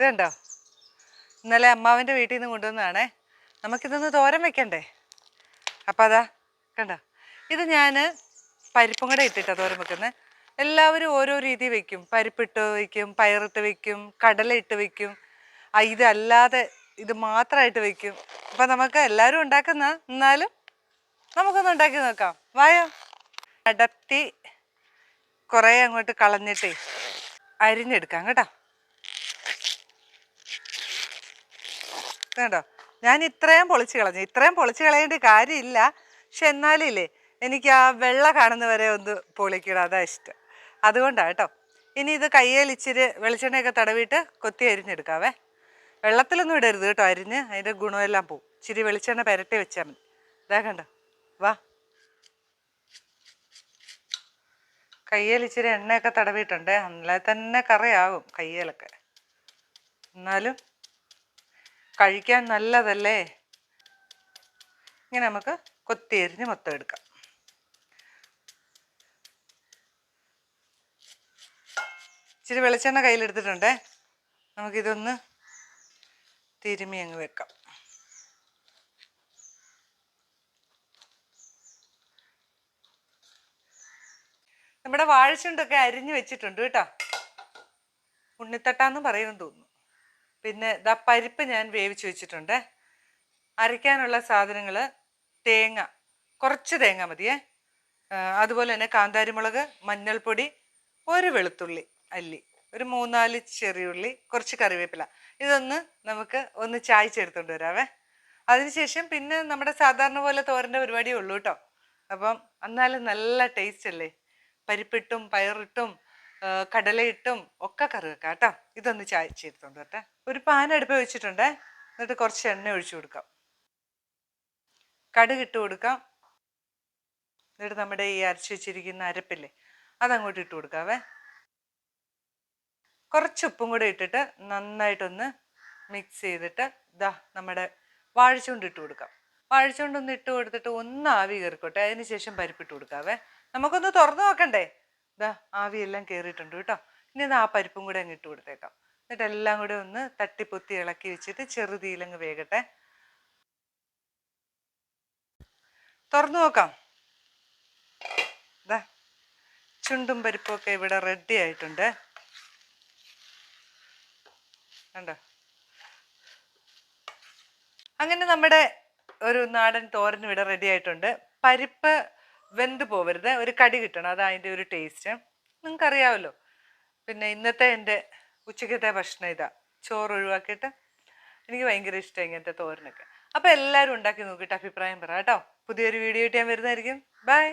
ഇത് കണ്ടോ ഇന്നലെ അമ്മാവിന്റെ വീട്ടിൽ നിന്ന് കൊണ്ടുവന്നതാണേ. നമുക്കിതൊന്ന് തോരൻ വെക്കണ്ടേ? അപ്പം അതാ കണ്ടോ? ഇത് ഞാൻ പരിപ്പും കൂടെ ഇട്ടിട്ടാണ് തോരൻ വെക്കുന്നത് എല്ലാവരും ഓരോ രീതി വെക്കും. പരിപ്പിട്ട് വെക്കും പയറിട്ട് വെക്കും കടല ഇട്ട് വെക്കും. ഇതല്ലാതെ ഇത് മാത്രമായിട്ട് വെക്കും. അപ്പം നമുക്ക് എല്ലാവരും ഉണ്ടാക്കുന്ന എന്നാലും നമുക്കൊന്ന് ഉണ്ടാക്കി നോക്കാം. വായോ? അടർത്തി കുറേ അങ്ങോട്ട് കളഞ്ഞിട്ടേ അരിഞ്ഞെടുക്കാം കേട്ടോ. കേട്ടോ ഞാൻ ഇത്രയും പൊളിച്ച് കളഞ്ഞു. ഇത്രയും പൊളിച്ച് കളയേണ്ട കാര്യമില്ല. പക്ഷെ എന്നാലില്ലേ എനിക്ക് ആ വെള്ള കാണുന്നവരെ ഒന്ന് പൊളിക്കണം. അതാ ഇഷ്ടം. അതുകൊണ്ടാണ് കേട്ടോ. ഇനി ഇത് കയ്യിൽ ഇച്ചിരി വെളിച്ചെണ്ണയൊക്കെ തടവിയിട്ട് കൊത്തി അരിഞ്ഞെടുക്കാവേ. വെള്ളത്തിലൊന്നും ഇടരുത് കേട്ടോ അരിഞ്ഞ്. അതിന്റെ ഗുണമെല്ലാം പോവും. ഇച്ചിരി വെളിച്ചെണ്ണ പെരട്ടി വെച്ചാൽ മതി. ഇതാ കണ്ടോ? വാ. കയ്യിൽ ഇച്ചിരി എണ്ണയൊക്കെ തടവിയിട്ടുണ്ട്. അല്ലാതെ തന്നെ കറിയാകും കയ്യിലൊക്കെ. എന്നാലും കഴിക്കാൻ നല്ലതല്ലേ? ഇങ്ങനെ നമുക്ക് കൊത്തി എരിഞ്ഞ് മൊത്തം എടുക്കാം. ഇച്ചിരി വെളിച്ചെണ്ണ കയ്യിലെടുത്തിട്ടുണ്ടേ? നമുക്കിതൊന്ന് തിരുമി അങ്ങ് വെക്കാം. നമ്മുടെ വാഴച്ചുണ്ടൊക്കെ അരിഞ്ഞു വെച്ചിട്ടുണ്ട് കേട്ടോ. ഉണ്ണിത്തട്ടാന്ന് പറയുമെന്ന് തോന്നുന്നു. പിന്നെ ദാ പരിപ്പ് ഞാൻ വേവിച്ച് വെച്ചിട്ടുണ്ട്. അരയ്ക്കാനുള്ള സാധനങ്ങൾ തേങ്ങ കുറച്ച് തേങ്ങ മതിയേ. അതുപോലെ തന്നെ കാന്താരിമുളക് മഞ്ഞൾപ്പൊടി ഒരു വെളുത്തുള്ളി അല്ലി ഒരു മൂന്നാൽ ചെറിയുള്ളി കുറച്ച് കറിവേപ്പില. ഇതൊന്ന് നമുക്ക് ഒന്ന് ചായച്ചെടുത്തോണ്ട് വരാവേ. അതിനുശേഷം പിന്നെ നമ്മുടെ സാധാരണ പോലെ തോരന്റെ പരിപാടിയേ ഉള്ളൂ കേട്ടോ. അപ്പം എന്നാലും നല്ല ടേസ്റ്റ് അല്ലേ പരിപ്പിട്ടും പയറിട്ടും കടലയിട്ടും ഒക്കെ കറി വെക്കാം കേട്ടോ ഇതൊന്ന് ചായച്ചെടുത്തോണ്ട് വരട്ടെ ഒരു പാൻ അടുപ്പ് വെച്ചിട്ടുണ്ട്. എന്നിട്ട് കുറച്ച് എണ്ണ ഒഴിച്ചു കൊടുക്കാം. കടുക് ഇട്ട് കൊടുക്കാം. എന്നിട്ട് നമ്മുടെ ഈ അരച്ച് വെച്ചിരിക്കുന്ന അരപ്പില്ലേ അതങ്ങോട്ട് ഇട്ട് കൊടുക്കാവേ. കുറച്ച് ഉപ്പും കൂടെ ഇട്ടിട്ട് നന്നായിട്ടൊന്ന് മിക്സ് ചെയ്തിട്ട് ഇതാ നമ്മുടെ വാഴച്ചുണ്ട് ഇട്ട് കൊടുക്കാം. വാഴച്ചുകൊണ്ടൊന്ന് ഇട്ട് കൊടുത്തിട്ട് ഒന്ന് ആവി കയറിക്കോട്ടെ. അതിന് ശേഷം പരിപ്പിട്ട് കൊടുക്കാവേ. നമുക്കൊന്ന് തുറന്നു നോക്കണ്ടേ? ഇതാ ആവിയെല്ലാം കയറിയിട്ടുണ്ട് കേട്ടോ. ഇനി ഇത് ആ പരിപ്പും കൂടെ അങ്ങ് ഇട്ട് കൊടുത്തേക്കാം. എന്നിട്ട് എല്ലാം കൂടെ ഒന്ന് തട്ടിപ്പൊത്തി ഇളക്കി വെച്ചിട്ട് ചെറുതീലങ്ങ് വേകട്ടെ. തുറന്നു നോക്കാം. ഇതാ ചുണ്ടും പരിപ്പും ഒക്കെ ഇവിടെ റെഡി ആയിട്ടുണ്ട്. കണ്ടോ? അങ്ങനെ നമ്മുടെ ഒരു നാടൻ തോരൻ ഇവിടെ റെഡി ആയിട്ടുണ്ട്. പരിപ്പ് വെന്ത് പോവരുത്. ഒരു കടി കിട്ടണം. അതാ അതിന്റെ ഒരു ടേസ്റ്റ്. നിങ്ങൾക്കറിയാമല്ലോ പിന്നെ ഇന്നത്തെ എന്റെ ഉച്ചക്കത്തെ ഭക്ഷണം ഇതാ. ചോറ് ഒഴിവാക്കിയിട്ട് എനിക്ക് ഭയങ്കര ഇഷ്ടം ഇങ്ങനത്തെ തോരനൊക്കെ. അപ്പോൾ എല്ലാവരും ഉണ്ടാക്കി നോക്കിയിട്ട് അഭിപ്രായം പറ കേട്ടോ. പുതിയൊരു വീഡിയോ ഇട്ട് ഞാൻ വരുന്നതായിരിക്കും. ബൈ